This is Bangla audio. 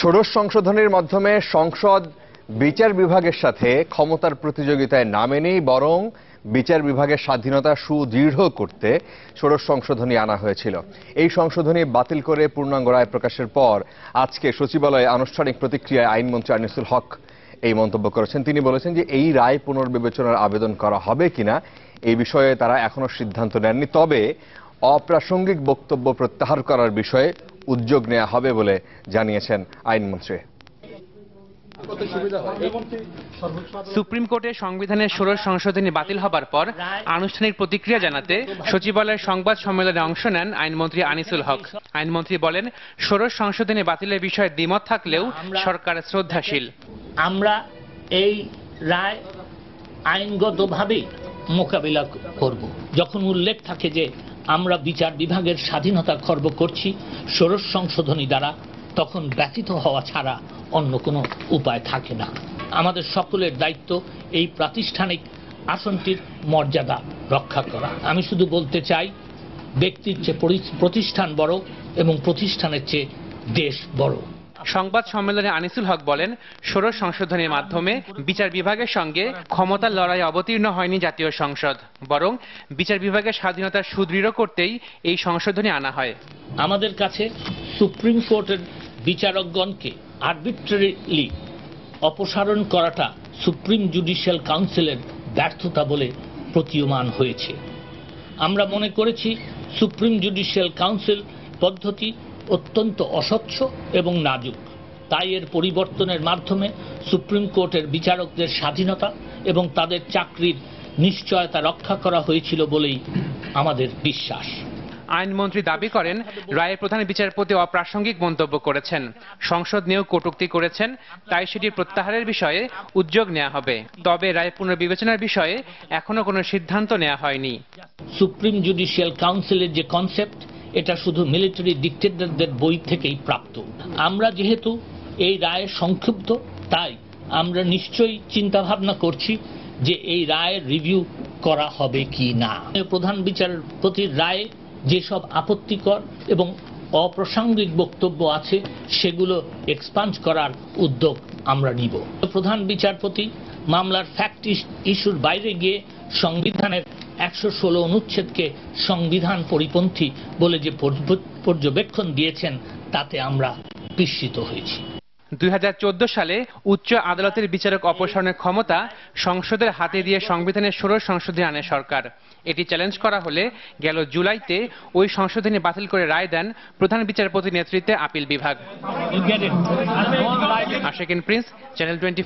ষোড়শ সংশোধনের মাধ্যমে সংসদ বিচার বিভাগের সাথে ক্ষমতার প্রতিযোগিতায় নামেনি, বরং বিচার বিভাগের স্বাধীনতা সুদৃঢ় করতে ষোড়শ সংশোধনী আনা হয়েছিল। এই সংশোধনী বাতিল করে পূর্ণাঙ্গ রায় প্রকাশের পর আজকে সচিবালয়ে আনুষ্ঠানিক প্রতিক্রিয়ায় আইনমন্ত্রী আনিসুল হক এই মন্তব্য করেছেন। তিনি বলেছেন যে এই রায় পুনর্বিবেচনার আবেদন করা হবে কিনা এই বিষয়ে তারা এখনও সিদ্ধান্ত নেননি। তবে অপ্রাসঙ্গিক বক্তব্য প্রত্যাহার করার বিষয়ে উদ্যোগ নেওয়া হবে বলে জানিয়েছেন আইনমন্ত্রী। সুপ্রিম কোর্টের সংবিধানের ষোড়শ সংশোধনী বাতিল হবার পর আনুষ্ঠানিক প্রতিক্রিয়া জানাতে সচিবালয়ের সংবাদ সম্মেলনে অংশ নেন আইনমন্ত্রী আনিসুল হক। আইনমন্ত্রী বলেন ষোড়শ সংশোধনী বাতিলের বিষয়ে দ্বিমত থাকলেও সরকার শ্রদ্ধাশীল। আমরা এই রায় আইনগতভাবেই মোকাবিলা করব। যখন উল্লেখ থাকে যে আমরা বিচার বিভাগের স্বাধীনতা খর্ব করছি, ষোড়শ সংশোধনী দ্বারা, তখন ব্যতীত হওয়া ছাড়া অন্য কোনো উপায় থাকে না। আমাদের সকলের দায়িত্ব এই প্রাতিষ্ঠানিক আসনটির মর্যাদা রক্ষা করা। আমি শুধু বলতে চাই, ব্যক্তির চেয়ে প্রতিষ্ঠান বড় এবং প্রতিষ্ঠানের চেয়ে দেশ বড়। সংবাদ সম্মেলনে আনিসুল হক বলেন, ষোড়শ সংশোধনীর মাধ্যমে বিচার বিভাগের সঙ্গে ক্ষমতার লড়াই অবতীর্ণ হয়নি জাতীয় সংসদ, বরং বিচার বিভাগের স্বাধীনতা সুদৃঢ় করতেই এই সংশোধনী আনা হয়। আমাদের কাছে সুপ্রিম কোর্টের বিচারকগণকে আরবিট্রারিলি অপসারণ করাটা সুপ্রিম জুডিশিয়াল কাউন্সিলের ব্যর্থতা বলে প্রতীয়মান হয়েছে। আমরা মনে করেছি, সুপ্রিম জুডিশিয়াল কাউন্সিল পদ্ধতি অত্যন্ত অস্বচ্ছ এবং নাজুক। তাই এর পরিবর্তনের মাধ্যমে সুপ্রিম কোর্টের বিচারকদের স্বাধীনতা এবং তাদের চাকরির নিশ্চয়তা রক্ষা করা হয়েছিল বলেই আমাদের বিশ্বাস। আইনমন্ত্রী দাবি করেন রায়ের প্রধান বিচারপতি অপ্রাসঙ্গিক মন্তব্য করেছেন। সংসদ নিয়েও কটূক্তি করেছেন তাই সেটি প্রত্যাহারের বিষয়ে উদ্যোগ নেওয়া হবে। তবে রায় পুনর্বিবেচনার বিষয়ে এখনও কোনো সিদ্ধান্ত নেওয়া হয়নি। সুপ্রিম জুডিশিয়াল কাউন্সিলের যে কনসেপ্ট এটা শুধু মিলিটারি ডিক্টেটরদের বই থেকেই প্রাপ্ত। আমরা যেহেতু এই রায়ে সংক্ষুব্ধ তাই আমরা নিশ্চয়ই চিন্তাভাবনা করছি যে এই রায়ের রিভিউ করা হবে কি না। প্রধান বিচারপতির রায়ে যেসব আপত্তিকর এবং অপ্রাসঙ্গিক বক্তব্য আছে, সেগুলো এক্সপাঞ্জ করার উদ্যোগ আমরা নিব। প্রধান বিচারপতি মামলার ফ্যাক্ট ইস্যুর বাইরে গিয়ে সংবিধানের একশো ষোলো অনুচ্ছেদকে সংবিধান পরিপন্থী বলে যে পর্যবেক্ষণ দিয়েছেন তাতে আমরা বিস্মিত হয়েছি। দুই সালে উচ্চ আদালতের বিচারক অপসারণের ক্ষমতা সংসদের হাতে দিয়ে সংবিধানের ষোড়শ সংশোধনী আনে সরকার। এটি চ্যালেঞ্জ করা হলে গেল জুলাইতে ওই সংশোধনী বাতিল করে রায় দেন প্রধান বিচারপতি নেতৃত্বে আপিল বিভাগ। আশেকিন প্রিন্স চ্যানেল টোয়েন্টি